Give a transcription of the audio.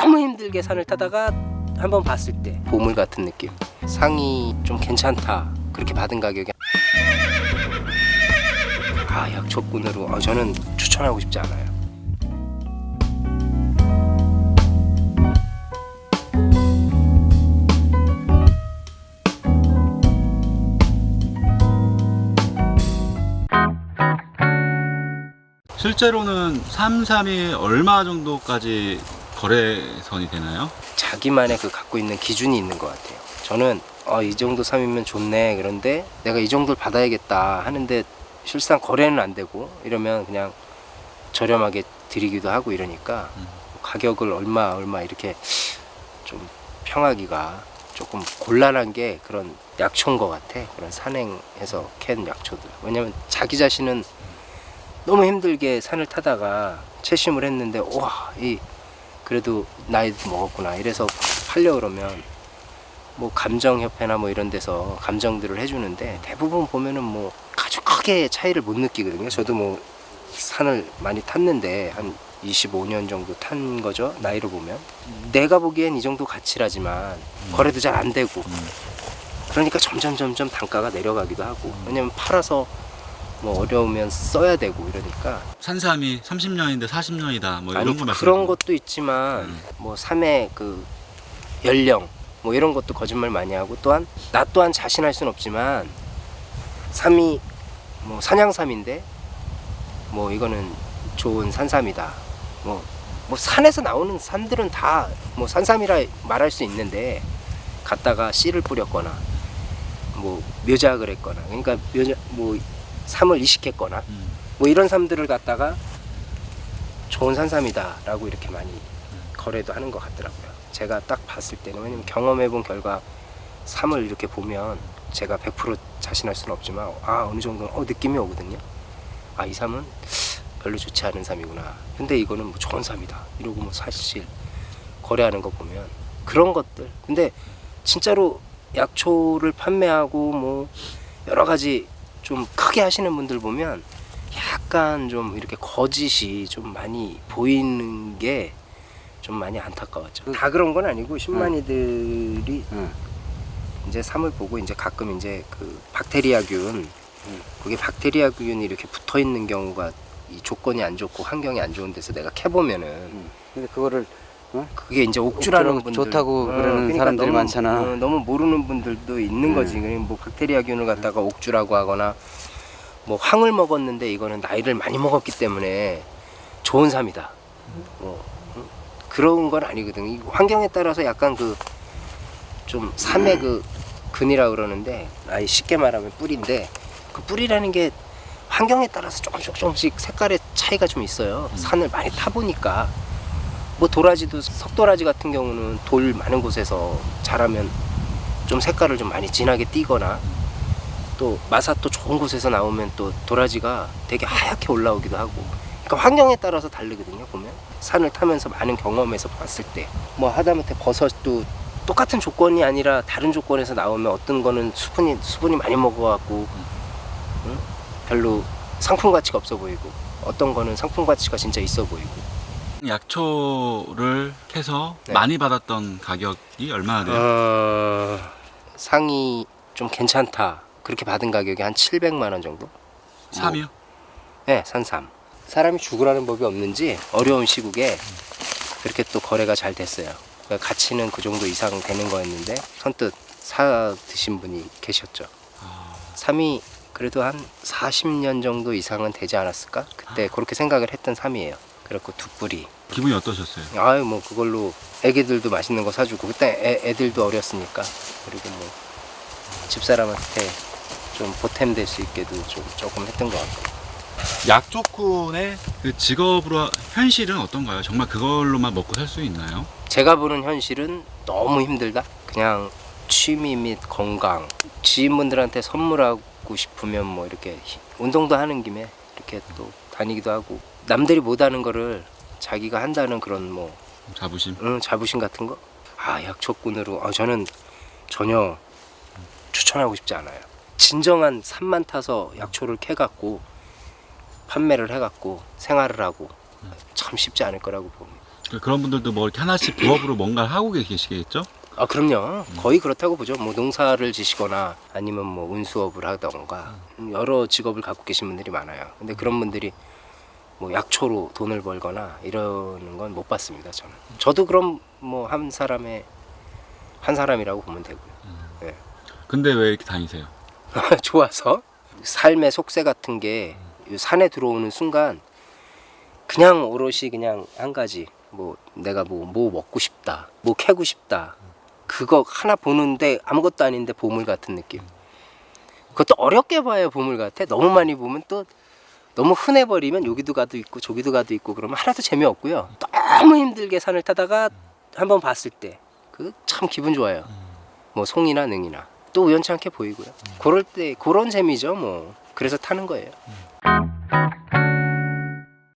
너무 힘들게 산을 타다가 한번 봤을 때 보물 같은 느낌. 상이 좀 괜찮다. 그렇게 받은 가격이 아 약초꾼으로 아, 저는 추천하고 싶지 않아요. 실제로는 33이 얼마 정도까지 거래선이 되나요? 자기만의 그 갖고 있는 기준이 있는 것 같아요. 저는 어, 이 정도 삼이면 좋네. 그런데 내가 이 정도를 받아야겠다 하는데 실상 거래는 안 되고 이러면 그냥 저렴하게 드리기도 하고 이러니까 음. 가격을 얼마 얼마 이렇게 좀 평하기가 조금 곤란한 게 그런 약초인 것 같아. 그런 산행에서 캔 약초들. 왜냐면 자기 자신은 너무 힘들게 산을 타다가 채심을 했는데 와 이 그래도 나이도 먹었구나 이래서 팔려 그러면 뭐 감정협회나 뭐 이런 데서 감정들을 해주는데 대부분 보면은 뭐 아주 크게 차이를 못 느끼거든요. 저도 뭐 산을 많이 탔는데 한 25년 정도 탄 거죠. 나이로 보면 내가 보기엔 이 정도 가치라지만 거래도 잘 안 되고 음. 그러니까 점점 점점 단가가 내려가기도 하고 왜냐면 팔아서 뭐 어려우면 써야 되고 이러니까. 산삼이 30년인데 40년이다 뭐 아니 이런 거 말씀 그런 것도 있지만 음. 뭐 삶의 그 연령 뭐 이런 것도 거짓말 많이 하고 또한 나 또한 자신할 수는 없지만 삼이 뭐 산양삼인데 뭐 이거는 좋은 산삼이다. 뭐 뭐 산에서 나오는 산들은 다 뭐 산삼이라 말할 수 있는데 갖다가 씨를 뿌렸거나 뭐 묘작을 했거나 그러니까 묘작 뭐 삼을 이식했거나 음. 뭐 이런 삶들을 갖다가 좋은 산삼이다라고 이렇게 많이 거래도 하는 것 같더라고요. 제가 딱 봤을 때는 왜냐면 경험해본 결과 삶을 이렇게 보면 제가 100% 자신할 수는 없지만 아 어느 정도 어 느낌이 오거든요. 아 이 삶은 별로 좋지 않은 삶이구나. 근데 이거는 뭐 좋은 삶이다. 이러고 뭐 사실 거래하는 거 보면 그런 것들. 근데 진짜로 약초를 판매하고 뭐 여러 가지 좀 크게 하시는 분들 보면 약간 좀 이렇게 거짓이 좀 많이 보이는 게 좀 많이 안타까웠죠. 다 그런 건 아니고 신만이들이 응. 이제 삼을 보고 이제 가끔 이제 그 박테리아균 그게 박테리아균이 이렇게 붙어 있는 경우가 이 조건이 안 좋고 환경이 안 좋은 데서 내가 캐 보면은 근데 그거를 그게 이제 옥주라는 분들 좋다고 그러는 사람들이 너무, 많잖아. 어, 너무 모르는 분들도 있는 음. 거지. 그냥 뭐 박테리아 균을 갖다가 옥주라고 하거나 뭐 황을 먹었는데 이거는 나이를 많이 먹었기 때문에 좋은 삶이다. 뭐 음, 그런 건 아니거든. 이 환경에 따라서 약간 그 좀 삶의 그 근이라 그러는데 아이 쉽게 말하면 뿌리인데 그 뿌리라는 게 환경에 따라서 조금씩 조금씩 색깔의 차이가 좀 있어요. 산을 많이 타 보니까 뭐 도라지도 석도라지 같은 경우는 돌 많은 곳에서 자라면 좀 색깔을 좀 많이 진하게 띠거나 또 마사토 좋은 곳에서 나오면 또 도라지가 되게 하얗게 올라오기도 하고. 그러니까 환경에 따라서 다르거든요 보면. 산을 타면서 많은 경험에서 봤을 때. 뭐 하다못해 버섯도 똑같은 조건이 아니라 다른 조건에서 나오면 어떤 거는 수분이 수분이 많이 먹어갖고 응? 별로 상품 가치가 없어 보이고 어떤 거는 상품 가치가 진짜 있어 보이고 약초를 캐서 네. 많이 받았던 가격이 얼마나 돼요? 어, 상이 좀 괜찮다. 그렇게 받은 가격이 한 700만 원 정도? 삼이요? 네, 산삼. 사람이 죽으라는 법이 없는지 어려운 시국에 그렇게 또 거래가 잘 됐어요. 그러니까 가치는 그 정도 이상 되는 거였는데 선뜻 사 드신 분이 계셨죠. 아, 삼이 그래도 한 40년 정도 이상은 되지 않았을까? 그때 그렇게 생각을 했던 삼이에요. 그렇고 두 뿌리. 기분이 어떠셨어요? 아유 뭐 그걸로 애기들도 맛있는 거 사주고 그때 애, 애들도 어렸으니까 그리고 뭐 집사람한테 좀 보탬 될 수 있게도 좀 조금 했던 것 같고 약초꾼의 그 직업으로 현실은 어떤가요? 정말 그걸로만 먹고 살 수 있나요? 제가 보는 현실은 너무 힘들다 그냥 취미 및 건강 지인분들한테 선물하고 싶으면 뭐 이렇게 히- 운동도 하는 김에 이렇게 또 다니기도 하고 남들이 못하는 거를 자기가 한다는 그런 뭐 자부심. 응, 자부심 같은 거? 아, 약초꾼으로. 아, 저는 전혀 추천하고 싶지 않아요. 진정한 산만 타서 약초를 캐갖고 판매를 해갖고 생활을 하고 참 쉽지 않을 거라고 봅니다. 그런 분들도 뭐 이렇게 하나씩 부업으로 뭔가 하고 계시겠죠? 아 그럼요 거의 그렇다고 보죠 뭐 농사를 지시거나 아니면 뭐 운수업을 하던가 여러 직업을 갖고 계신 분들이 많아요 근데 그런 분들이 뭐 약초로 돈을 벌거나 이러는 건 못 봤습니다 저는. 저도 그럼 뭐 한 사람의 한 사람이라고 보면 되고요. 근데 왜 이렇게 다니세요? 좋아서 삶의 속세 같은 게이 산에 들어오는 순간 그냥 오롯이 그냥 한 가지 뭐 내가 뭐뭐 먹고 싶다 뭐 캐고 싶다 그거 하나 보는데 아무것도 아닌데 보물 같은 느낌. 그것도 어렵게 봐야 보물 같아. 너무 많이 보면 또 너무 흔해 버리면 여기도 가도 있고 저기도 가도 있고 그러면 하나도 재미없고요 너무 힘들게 산을 타다가 한번 봤을 때 그 참 기분 좋아요 뭐 송이나 능이나 또 우연치 않게 보이고요. 그럴 때 그런 재미죠, 뭐. 그래서 타는 거예요.